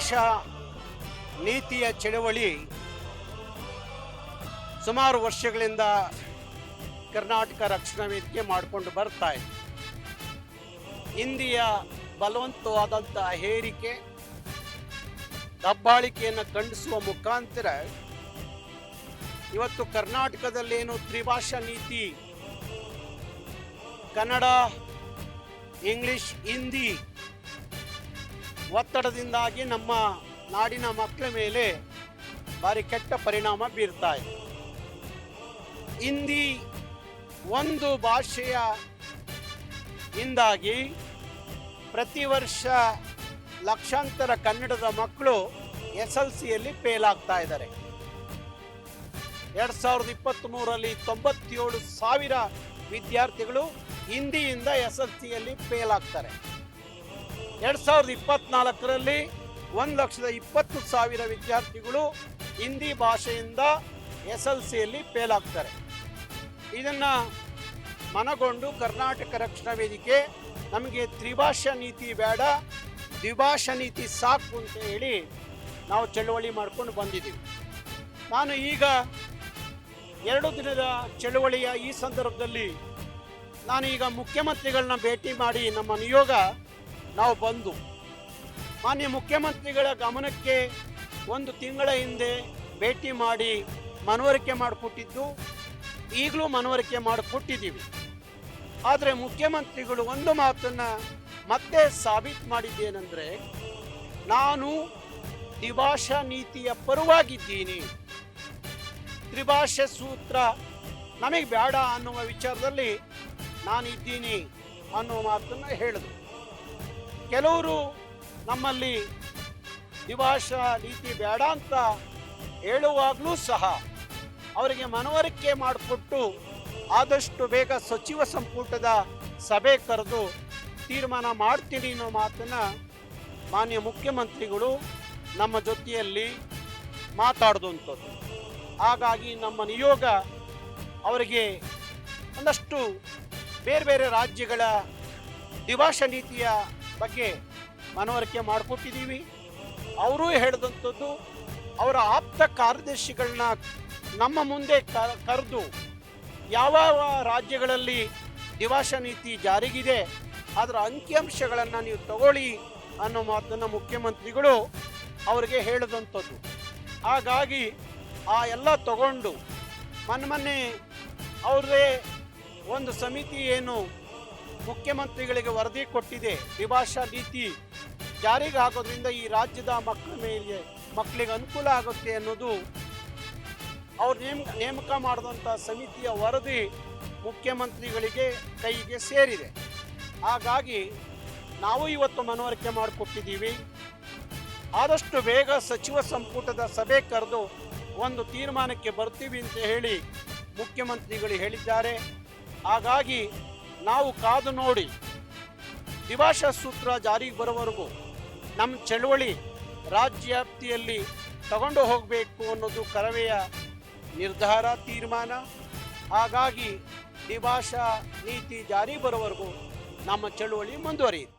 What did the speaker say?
ದ್ವಿಭಾಷಾ ನೀತಿಯ ಚಳವಳಿ ಸುಮಾರು ವರ್ಷಗಳಿಂದ ಕರ್ನಾಟಕ ರಕ್ಷಣಾ ವೇದಿಕೆ ಮಾಡಿಕೊಂಡು ಬರ್ತಾ ಇದೆ. ಹಿಂದಿಯ ಬಲವಂತವಾದಂಥ ಹೇರಿಕೆ, ದಬ್ಬಾಳಿಕೆಯನ್ನು ಖಂಡಿಸುವ ಮುಖಾಂತರ ಇವತ್ತು ಕರ್ನಾಟಕದಲ್ಲೇನು ತ್ರಿಭಾಷಾ ನೀತಿ, ಕನ್ನಡ, ಇಂಗ್ಲಿಷ್, ಹಿಂದಿ ಒತ್ತಡದಿಂದಾಗಿ ನಮ್ಮ ನಾಡಿನ ಮಕ್ಕಳ ಮೇಲೆ ಭಾರಿ ಕೆಟ್ಟ ಪರಿಣಾಮ ಬೀರ್ತಾ ಇದೆ. ಹಿಂದಿ ಒಂದು ಭಾಷೆಯ ಇಂದಾಗಿ ಪ್ರತಿ ವರ್ಷ ಲಕ್ಷಾಂತರ ಕನ್ನಡದ ಮಕ್ಕಳು ಎಸ್ ಎಲ್ ಸಿಯಲ್ಲಿ ಫೇಲ್ ಆಗ್ತಾ ಇದ್ದಾರೆ. ಎರಡು ಸಾವಿರದ ಇಪ್ಪತ್ತ್ ಮೂರರಲ್ಲಿ ತೊಂಬತ್ತೇಳು ಸಾವಿರ ವಿದ್ಯಾರ್ಥಿಗಳು ಹಿಂದಿಯಿಂದ ಎಸ್ ಎಲ್ ಸಿಯಲ್ಲಿ ಫೇಲ್ ಆಗ್ತಾರೆ. ಎರಡ್ ಸಾವಿರದ ಇಪ್ಪತ್ನಾಲ್ಕರಲ್ಲಿ ಒಂದು ಲಕ್ಷದ ಇಪ್ಪತ್ತು ಸಾವಿರ ವಿದ್ಯಾರ್ಥಿಗಳು ಹಿಂದಿ ಭಾಷೆಯಿಂದ ಎಸ್ ಎಲ್ ಸಿಯಲ್ಲಿ ಫೇಲ್ ಆಗ್ತಾರೆ. ಇದನ್ನ ಮನಗೊಂಡು ಕರ್ನಾಟಕ ರಕ್ಷಣಾ ವೇದಿಕೆ ನಮಗೆ ತ್ರಿಭಾಷಾ ನೀತಿ ಬೇಡ, ದ್ವಿಭಾಷಾ ನೀತಿ ಸಾಕು ಅಂತ ಹೇಳಿ ನಾವು ಚಳುವಳಿ ಮಾಡ್ಕೊಂಡು ಬಂದಿದ್ದೀವಿ. ನಾನು ಈಗ ಎರಡು ದಿನದ ಚಳುವಳಿಯ ಈ ಸಂದರ್ಭದಲ್ಲಿ ನಾನು ಈಗ ಮುಖ್ಯಮಂತ್ರಿಗಳನ್ನ ಭೇಟಿ ಮಾಡಿ ನಮ್ಮ ನಿಯೋಗ ನಾವು ಬಂದು ಮಾನ್ಯ ಮುಖ್ಯಮಂತ್ರಿಗಳ ಗಮನಕ್ಕೆ ಒಂದು ತಿಂಗಳ ಹಿಂದೆ ಭೇಟಿ ಮಾಡಿ ಮನವರಿಕೆ ಮಾಡಿಕೊಟ್ಟಿದ್ದು, ಈಗಲೂ ಮನವರಿಕೆ ಮಾಡಿಕೊಟ್ಟಿದ್ದೀವಿ. ಆದರೆ ಮುಖ್ಯಮಂತ್ರಿಗಳು ಒಂದು ಮಾತನ್ನು ಮತ್ತೆ ಸಾಬೀತು ಮಾಡಿದ್ದೇನೆಂದರೆ, ನಾನು ದ್ವಿಭಾಷಾ ನೀತಿಯ ಪರವಾಗಿದ್ದೀನಿ. ತ್ರಿಭಾಷೆ ಸೂತ್ರ ನಮಗೆ ಬೇಡ ಅನ್ನುವ ವಿಚಾರದಲ್ಲಿ ನಾನಿದ್ದೀನಿ ಅನ್ನುವ ಮಾತನ್ನು ಹೇಳಿದ್ರು ಕೆಲವರು ನಮ್ಮಲ್ಲಿ ದ್ವಿಭಾಷಾ ನೀತಿ ಬೇಡ ಅಂತ ಹೇಳುವಾಗಲೂ ಸಹ ಅವರಿಗೆ ಮನವರಿಕೆ ಮಾಡಿಕೊಟ್ಟು ಆದಷ್ಟು ಬೇಗ ಸಚಿವ ಸಂಪುಟದ ಸಭೆ ಕರೆದು ತೀರ್ಮಾನ ಮಾಡ್ತೀನಿ ಅನ್ನೋ ಮಾತನ್ನು ಮಾನ್ಯ ಮುಖ್ಯಮಂತ್ರಿಗಳು ನಮ್ಮ ಜೊತೆಯಲ್ಲಿ ಮಾತಾಡಿದಂಥದ್ದು ಹಾಗಾಗಿ ನಮ್ಮ ನಿಯೋಗ ಅವರಿಗೆ ಒಂದಷ್ಟು ಬೇರೆ ಬೇರೆ ರಾಜ್ಯಗಳ ದ್ವಿಭಾಷಾ ನೀತಿಯ ಬಗ್ಗೆ ಮನವರಿಕೆ ಮಾಡಿಕೊಟ್ಟಿದ್ದೀವಿ. ಅವರೂ ಹೇಳಿದಂಥದ್ದು ಅವರ ಆಪ್ತ ಕಾರ್ಯದರ್ಶಿಗಳನ್ನ ನಮ್ಮ ಮುಂದೆ ಕರೆದು ಯಾವ ರಾಜ್ಯಗಳಲ್ಲಿ ದಿವಾಸ ನೀತಿ ಜಾರಿಗಿದೆ, ಅದರ ಅಂಕಿಅಂಶಗಳನ್ನು ನೀವು ತಗೊಳ್ಳಿ ಅನ್ನೋ ಮಾತನ್ನು ಮುಖ್ಯಮಂತ್ರಿಗಳು ಅವರಿಗೆ ಹೇಳಿದಂಥದ್ದು. ಹಾಗಾಗಿ ಆ ಎಲ್ಲ ತಗೊಂಡು ಮೊನ್ನೆ ಮೊನ್ನೆ ಅವ್ರದ್ದೇ ಒಂದು ಸಮಿತಿ ಏನು ಮುಖ್ಯಮಂತ್ರಿಗಳಿಗೆ ವರದಿ ಕೊಟ್ಟಿದೆ. ದ್ವಿಭಾಷಾ ನೀತಿ ಜಾರಿಗೆ ಹಾಕೋದ್ರಿಂದ ಈ ರಾಜ್ಯದ ಮಕ್ಕಳ ಮೇಲೆ, ಮಕ್ಕಳಿಗೆ ಅನುಕೂಲ ಆಗುತ್ತೆ ಅನ್ನೋದು ಅವ್ರು ನೇಮ, ನೇಮಕ ಮಾಡಿದಂಥ ಸಮಿತಿಯ ವರದಿ ಮುಖ್ಯಮಂತ್ರಿಗಳಿಗೆ ಕೈಗೆ ಸೇರಿದೆ. ಹಾಗಾಗಿ ನಾವು ಇವತ್ತು ಮನವರಿಕೆ ಮಾಡಿಕೊಟ್ಟಿದ್ದೀವಿ. ಆದಷ್ಟು ಬೇಗ ಸಚಿವ ಸಂಪುಟದ ಸಭೆ ಕರೆದು ಒಂದು ತೀರ್ಮಾನಕ್ಕೆ ಬರ್ತೀವಿ ಅಂತ ಹೇಳಿ ಮುಖ್ಯಮಂತ್ರಿಗಳು ಹೇಳಿದ್ದಾರೆ. ಹಾಗಾಗಿ ನಾವು ಕಾದು ನೋಡಿ ದಿವಾಶ ಸೂತ್ರ ಜಾರಿಗೆ ಬರೋವರೆಗೂ ನಮ್ಮ ಚಳುವಳಿ ರಾಜ್ಯಾಪ್ತಿಯಲ್ಲಿ ತಗೊಂಡು ಹೋಗಬೇಕು ಅನ್ನೋದು ಕರವೆಯ ನಿರ್ಧಾರ, ತೀರ್ಮಾನ. ಹಾಗಾಗಿ ದ್ವಿಭಾಷಾ ನೀತಿ ಜಾರಿ ಬರೋವರೆಗೂ ನಮ್ಮ ಚಳುವಳಿ ಮುಂದುವರಿಯುತ್ತೆ.